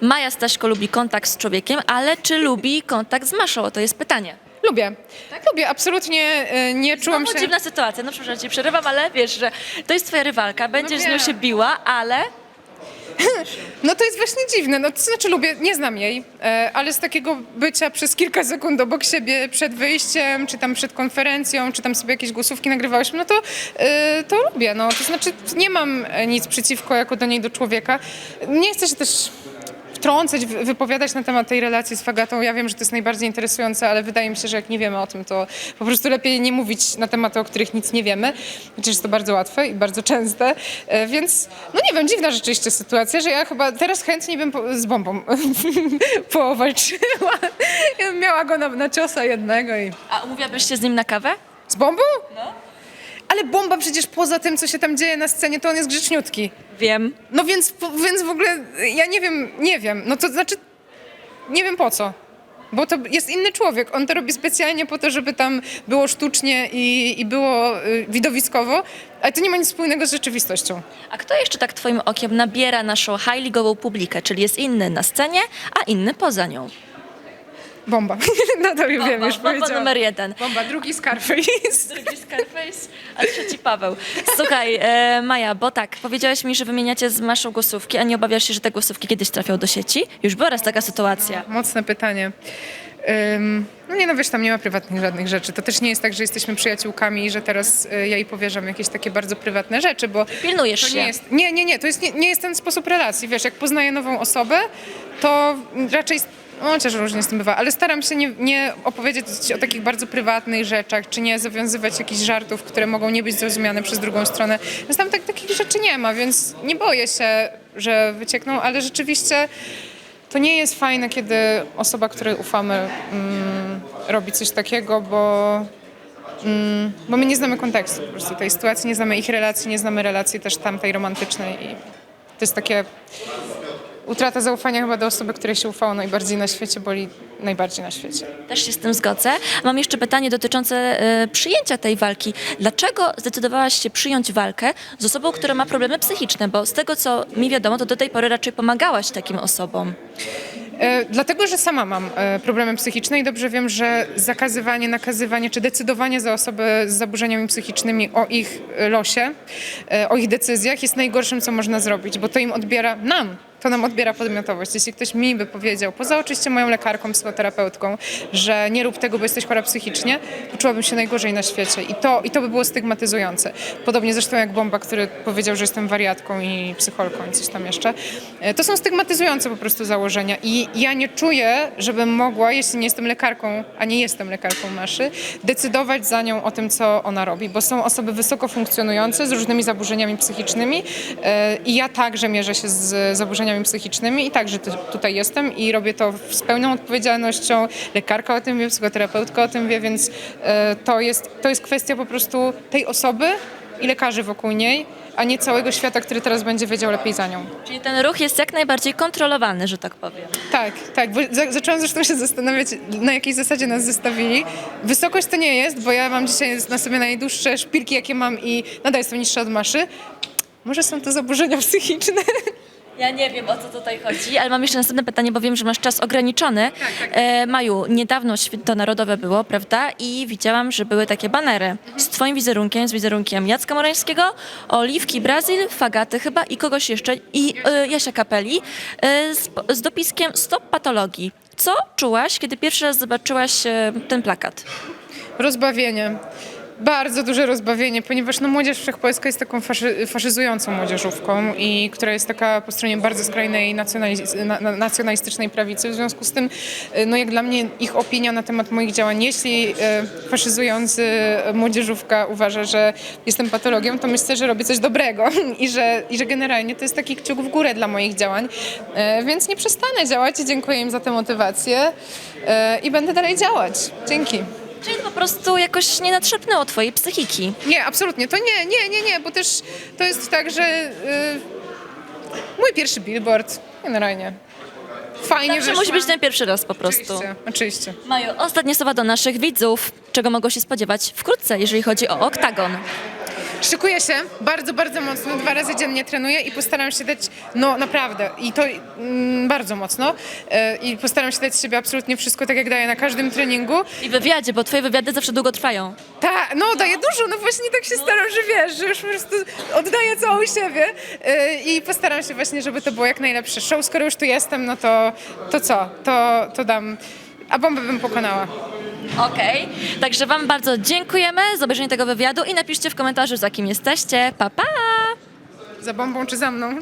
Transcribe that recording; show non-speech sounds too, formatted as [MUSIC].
Maja Staśko lubi kontakt z człowiekiem, ale czy lubi kontakt z Maszą? To jest pytanie. Lubię. Lubię, absolutnie y, nie czułam Znowu się... dziwna sytuacja, no przepraszam, cię przerywam, ale wiesz, że to jest twoja rywalka, będziesz z nią wiem. się biła, ale No to jest właśnie dziwne, no to znaczy lubię, nie znam jej, e, ale z takiego bycia przez kilka sekund obok siebie przed wyjściem, czy tam przed konferencją, czy tam sobie jakieś głosówki nagrywałyśmy, no to, e, to lubię, no to znaczy nie mam e, nic przeciwko jako do niej, do człowieka. Nie chcę się też wtrącać, wy- wypowiadać na temat tej relacji z Fagatą. Ja wiem, że to jest najbardziej interesujące, ale wydaje mi się, że jak nie wiemy o tym, to po prostu lepiej nie mówić na tematy, o których nic nie wiemy. Chociaż jest to bardzo łatwe i bardzo częste. E, Więc, no nie wiem, dziwna rzeczywiście sytuacja, że ja chyba teraz chętnie bym po, z bombą [LAUGHS] powalczyła. Miała go na, na ciosa jednego i... a umówiłabyś się z nim na kawę? Z bombą? No. Ale bomba przecież poza tym, co się tam dzieje na scenie, to on jest grzeczniutki. Wiem. No więc, więc w ogóle ja nie wiem, nie wiem. No to znaczy, nie wiem po co. Bo to jest inny człowiek. On to robi specjalnie po to, żeby tam było sztucznie i, i było y, widowiskowo, ale to nie ma nic wspólnego z rzeczywistością. A kto jeszcze tak twoim okiem nabiera naszą high-ligową publikę, czyli jest inny na scenie, a inny poza nią? Bomba. [LAUGHS] no to już wiem, już bomba numer jeden. Bomba, drugi Scarface. [LAUGHS] Drugi Scarface, a trzeci Paweł. Słuchaj, e, Maja, bo tak, powiedziałaś mi, że wymieniacie z Maszą głosówki, a nie obawiasz się, że te głosówki kiedyś trafią do sieci? Już była raz taka sytuacja. Mocne pytanie. Ym, no nie no wiesz, tam nie ma prywatnych żadnych rzeczy. To też nie jest tak, że jesteśmy przyjaciółkami i że teraz y, ja jej powierzam jakieś takie bardzo prywatne rzeczy, bo Pilnujesz to się. nie jest. Nie, nie, nie, to jest, nie, nie jest ten sposób relacji. Wiesz, jak poznaję nową osobę, to raczej. No, różnie z tym bywa, ale staram się nie, nie opowiedzieć o takich bardzo prywatnych rzeczach, czy nie zawiązywać jakichś żartów, które mogą nie być zrozumiane przez drugą stronę. Więc tam tak, takich rzeczy nie ma, więc nie boję się, że wyciekną, ale rzeczywiście to nie jest fajne, kiedy osoba, której ufamy, mm, robi coś takiego, bo, mm, bo my nie znamy kontekstu po prostu tej sytuacji, nie znamy ich relacji, nie znamy relacji też tamtej romantycznej i to jest takie utrata zaufania chyba do osoby, której się ufało najbardziej na świecie, boli najbardziej na świecie. Też się z tym zgodzę. Mam jeszcze pytanie dotyczące e, przyjęcia tej walki. Dlaczego zdecydowałaś się przyjąć walkę z osobą, która ma problemy psychiczne? Bo z tego, co mi wiadomo, to do tej pory raczej pomagałaś takim osobom. E, Dlatego, że sama mam e, problemy psychiczne i dobrze wiem, że zakazywanie, nakazywanie czy decydowanie za osoby z zaburzeniami psychicznymi o ich e, losie, e, o ich decyzjach jest najgorszym, co można zrobić, bo to im odbiera nam. To nam odbiera podmiotowość. Jeśli ktoś mi by powiedział, poza oczywiście moją lekarką, psychoterapeutką, że nie rób tego, bo jesteś chora psychicznie, poczułabym się najgorzej na świecie. I to, I to by było stygmatyzujące. Podobnie zresztą jak Bomba, który powiedział, że jestem wariatką i psycholką i coś tam jeszcze. E, To są stygmatyzujące po prostu założenia. I ja nie czuję, żebym mogła, jeśli nie jestem lekarką, a nie jestem lekarką Maszy, decydować za nią o tym, co ona robi. Bo są osoby wysoko funkcjonujące z różnymi zaburzeniami psychicznymi e, i ja także mierzę się z zaburzeniami psychicznymi i także tu- tutaj jestem i robię to z pełną odpowiedzialnością. Lekarka o tym wie, psychoterapeutka o tym wie, więc e, to jest, to jest kwestia po prostu tej osoby i lekarzy wokół niej, a nie całego świata, który teraz będzie wiedział lepiej za nią. Czyli ten ruch jest jak najbardziej kontrolowany, że tak powiem. Tak, tak. Bo za, zaczęłam zresztą się zastanawiać, na jakiej zasadzie nas zestawili. Wysokość to nie jest, bo ja mam dzisiaj na sobie najdłuższe szpilki, jakie mam i nadal jestem niższa od maszy. Może są to zaburzenia [LAUGHS] psychiczne? Ja nie wiem, o co tutaj chodzi, ale mam jeszcze następne pytanie, bo wiem, że masz czas ograniczony. E, Maju, niedawno Święto Narodowe było, prawda? I widziałam, że były takie banery z twoim wizerunkiem, z wizerunkiem Jacka Morańskiego, Oliwki Brazil, Fagaty chyba i kogoś jeszcze, i e, Jasia Kapeli e, z, z dopiskiem Stop Patologii. Co czułaś, kiedy pierwszy raz zobaczyłaś e, ten plakat? Rozbawienie. Bardzo duże rozbawienie, ponieważ no, młodzież wszechpolska jest taką faszy, faszyzującą młodzieżówką i która jest taka po stronie bardzo skrajnej nacjonalistycznej prawicy. W związku z tym, y, no jak dla mnie ich opinia na temat moich działań, jeśli y, faszyzujący młodzieżówka uważa, że jestem patologiem, to myślę, że robię coś dobrego [LAUGHS] i że, i że generalnie to jest taki kciuk w górę dla moich działań. Y, więc nie przestanę działać i dziękuję im za tę motywację y, i będę dalej działać. Dzięki. Czyli po prostu jakoś nie natrzepnęło twojej psychiki. Nie, absolutnie. To nie, nie, nie, nie, bo też to jest tak, że y, mój pierwszy billboard, generalnie. Fajnie Zawsze wyszła. musi być ten pierwszy raz po prostu. Oczywiście, oczywiście. Maju, ostatnie słowa do naszych widzów. Czego mogą się spodziewać wkrótce, jeżeli chodzi o Oktagon? Szykuję się bardzo, bardzo mocno, dwa razy dziennie trenuję i postaram się dać, no naprawdę, i to mm, bardzo mocno, e, i postaram się dać z siebie absolutnie wszystko, tak jak daję na każdym treningu. I wywiadzie, bo twoje wywiady zawsze długo trwają. Tak, no daję dużo, no właśnie tak się staram, że wiesz, że już po prostu oddaję całą siebie e, i postaram się właśnie, żeby to było jak najlepsze show. Skoro już tu jestem, no to, to co, to, to dam, a bombę bym pokonała. Okej, także wam bardzo dziękujemy za obejrzenie tego wywiadu i napiszcie w komentarzu, za kim jesteście. Pa, pa! Za bombą czy za mną? [LAUGHS]